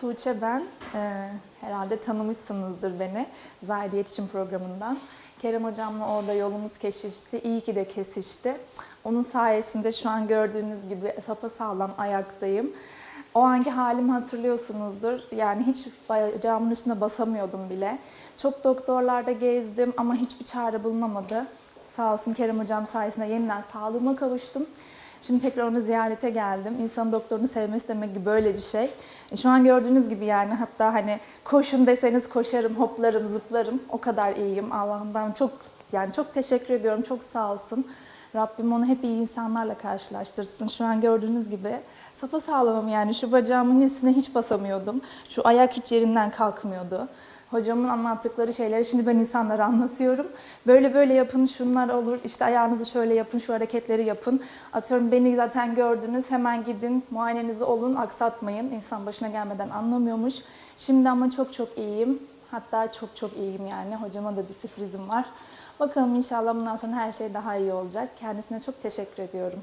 Tuğçe ben. Ee, herhalde tanımışsınızdır beni Zahide İletişim Programı'ndan. Kerem Hocam'la orada yolumuz kesişti. İyi ki de kesişti. Onun sayesinde şu an gördüğünüz gibi sapasağlam ayaktayım. O anki halimi hatırlıyorsunuzdur. Yani hiç bacağımın üstüne basamıyordum bile. Çok doktorlarda gezdim ama hiçbir çare bulunamadı. Sağ olsun Kerem Hocam sayesinde yeniden sağlığıma kavuştum. Şimdi tekrar onu ziyarete geldim. İnsanın doktorunu sevmesi demek ki böyle bir şey. E, Şu an gördüğünüz gibi yani hatta hani koşun deseniz koşarım, hoplarım, zıplarım. O kadar iyiyim. Allah'ımdan çok yani çok teşekkür ediyorum. Çok sağ olsun. Rabbim onu hep iyi insanlarla karşılaştırsın. Şu an gördüğünüz gibi sapasağlamım yani şu bacağımın üstüne hiç basamıyordum. Şu ayak hiç yerinden kalkmıyordu. Hocamın anlattıkları şeyleri şimdi ben insanlara anlatıyorum. Böyle böyle yapın, şunlar olur, işte ayağınızı şöyle yapın, şu hareketleri yapın. Atıyorum beni zaten gördünüz, hemen gidin, muayenenizi olun, aksatmayın. İnsan başına gelmeden anlamıyormuş. Şimdi ama çok çok iyiyim. Hatta çok çok iyiyim yani. Hocama da bir sürprizim var. Bakalım inşallah bundan sonra her şey daha iyi olacak. Kendisine çok teşekkür ediyorum.